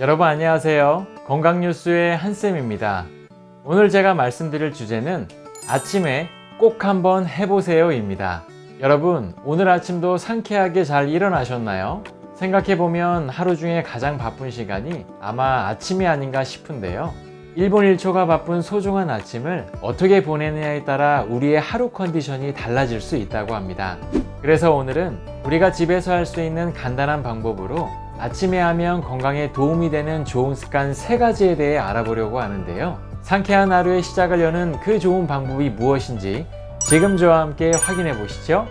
여러분 안녕하세요. 건강뉴스의 한쌤입니다. 오늘 제가 말씀드릴 주제는 아침에 꼭 한번 해보세요입니다. 여러분, 오늘 아침도 상쾌하게 잘 일어나셨나요? 생각해보면 하루 중에 가장 바쁜 시간이 아마 아침이 아닌가 싶은데요. 1분 1초가 바쁜 소중한 아침을 어떻게 보내느냐에 따라 우리의 하루 컨디션이 달라질 수 있다고 합니다. 그래서 오늘은 우리가 집에서 할 수 있는 간단한 방법으로 아침에 하면 건강에 도움이 되는 좋은 습관 세 가지에 대해 알아보려고 하는데요. 상쾌한 하루의 시작을 여는 그 좋은 방법이 무엇인지 지금 저와 함께 확인해 보시죠.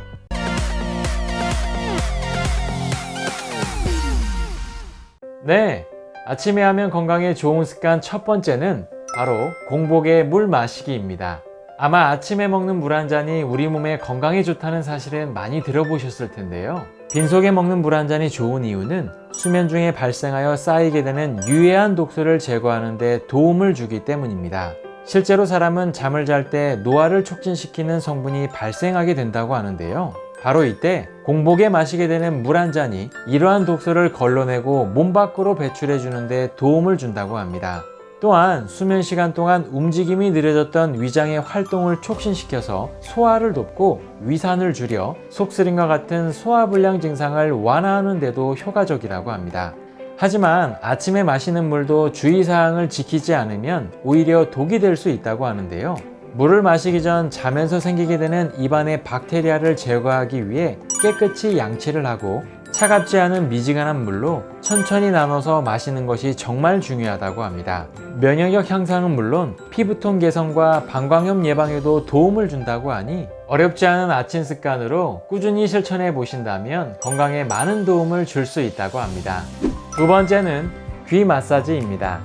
네. 아침에 하면 건강에 좋은 습관 첫 번째는 바로 공복에 물 마시기입니다. 아마 아침에 먹는 물 한 잔이 우리 몸에 건강에 좋다는 사실은 많이 들어보셨을 텐데요. 빈속에 먹는 물 한 잔이 좋은 이유는 수면 중에 발생하여 쌓이게 되는 유해한 독소를 제거하는 데 도움을 주기 때문입니다. 실제로 사람은 잠을 잘 때 노화를 촉진시키는 성분이 발생하게 된다고 하는데요. 바로 이때 공복에 마시게 되는 물 한 잔이 이러한 독소를 걸러내고 몸 밖으로 배출해 주는데 도움을 준다고 합니다. 또한 수면 시간 동안 움직임이 느려졌던 위장의 활동을 촉진시켜서 소화를 돕고 위산을 줄여 속쓰림과 같은 소화불량 증상을 완화하는 데도 효과적이라고 합니다. 하지만 아침에 마시는 물도 주의사항을 지키지 않으면 오히려 독이 될 수 있다고 하는데요. 물을 마시기 전 자면서 생기게 되는 입안의 박테리아를 제거하기 위해 깨끗이 양치를 하고 차갑지 않은 미지근한 물로 천천히 나눠서 마시는 것이 정말 중요하다고 합니다. 면역력 향상은 물론 피부톤 개선과 방광염 예방에도 도움을 준다고 하니 어렵지 않은 아침 습관으로 꾸준히 실천해 보신다면 건강에 많은 도움을 줄 수 있다고 합니다. 두 번째는 귀 마사지입니다.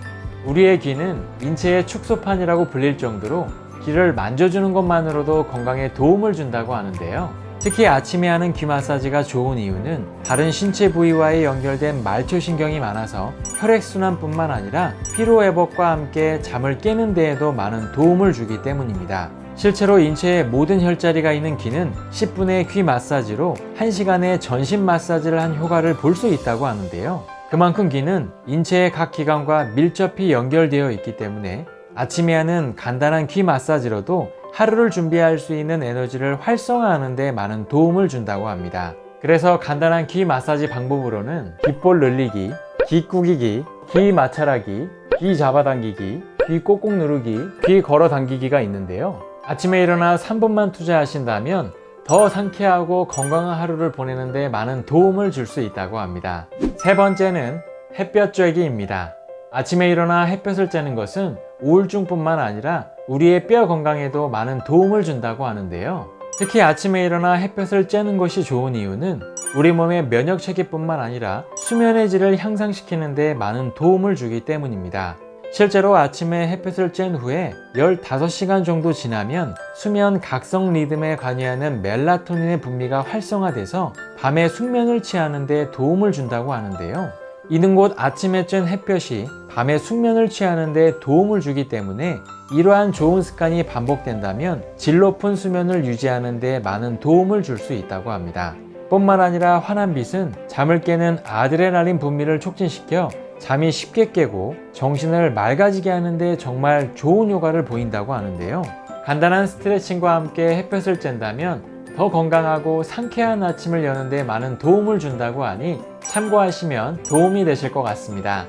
우리의 귀는 인체의 축소판이라고 불릴 정도로 귀를 만져주는 것만으로도 건강에 도움을 준다고 하는데요. 특히 아침에 하는 귀 마사지가 좋은 이유는 다른 신체 부위와의 연결된 말초신경이 많아서 혈액순환뿐만 아니라 피로회복과 함께 잠을 깨는 데에도 많은 도움을 주기 때문입니다. 실제로 인체의 모든 혈자리가 있는 귀는 10분의 귀 마사지로 1시간의 전신 마사지를 한 효과를 볼 수 있다고 하는데요. 그만큼 귀는 인체의 각 기관과 밀접히 연결되어 있기 때문에 아침에 하는 간단한 귀 마사지로도 하루를 준비할 수 있는 에너지를 활성화하는 데 많은 도움을 준다고 합니다. 그래서 간단한 귀 마사지 방법으로는 귓볼 늘리기, 귀 꾸기기, 귀 마찰하기, 귀 잡아당기기, 귀 꼭꼭 누르기, 귀 걸어 당기기가 있는데요. 아침에 일어나 3분만 투자하신다면 더 상쾌하고 건강한 하루를 보내는데 많은 도움을 줄 수 있다고 합니다. 세 번째는 햇볕 쬐기입니다. 아침에 일어나 햇볕을 쬐는 것은 우울증뿐만 아니라 우리의 뼈 건강에도 많은 도움을 준다고 하는데요. 특히 아침에 일어나 햇볕을 쬐는 것이 좋은 이유는 우리 몸의 면역 체계뿐만 아니라 수면의 질을 향상시키는 데 많은 도움을 주기 때문입니다. 실제로 아침에 햇볕을 쬐는 후에 15시간 정도 지나면 수면 각성 리듬에 관여하는 멜라토닌의 분비가 활성화돼서 밤에 숙면을 취하는 데 도움을 준다고 하는데요. 이는 곧 아침에 쬐는 햇볕이 밤에 숙면을 취하는 데 도움을 주기 때문에 이러한 좋은 습관이 반복된다면 질 높은 수면을 유지하는 데 많은 도움을 줄 수 있다고 합니다. 뿐만 아니라 환한 빛은 잠을 깨는 아드레날린 분비를 촉진시켜 잠이 쉽게 깨고 정신을 맑아지게 하는데 정말 좋은 효과를 보인다고 하는데요. 간단한 스트레칭과 함께 햇볕을 쬐다면 더 건강하고 상쾌한 아침을 여는데 많은 도움을 준다고 하니 참고하시면 도움이 되실 것 같습니다.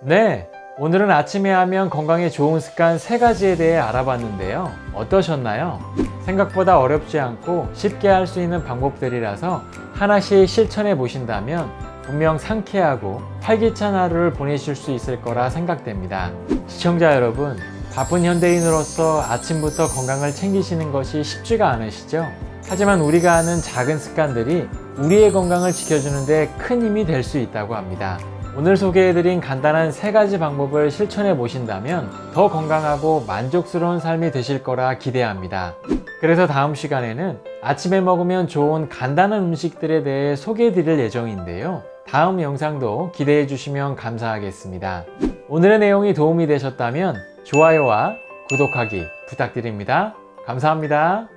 네, 오늘은 아침에 하면 건강에 좋은 습관 세 가지에 대해 알아봤는데요. 어떠셨나요? 생각보다 어렵지 않고 쉽게 할 수 있는 방법들이라서 하나씩 실천해 보신다면 분명 상쾌하고 활기찬 하루를 보내실 수 있을 거라 생각됩니다. 시청자 여러분, 바쁜 현대인으로서 아침부터 건강을 챙기시는 것이 쉽지가 않으시죠? 하지만 우리가 하는 작은 습관들이 우리의 건강을 지켜주는데 큰 힘이 될 수 있다고 합니다. 오늘 소개해드린 간단한 세 가지 방법을 실천해 보신다면 더 건강하고 만족스러운 삶이 되실 거라 기대합니다. 그래서 다음 시간에는 아침에 먹으면 좋은 간단한 음식들에 대해 소개해 드릴 예정인데요. 다음 영상도 기대해 주시면 감사하겠습니다. 오늘의 내용이 도움이 되셨다면 좋아요와 구독하기 부탁드립니다. 감사합니다.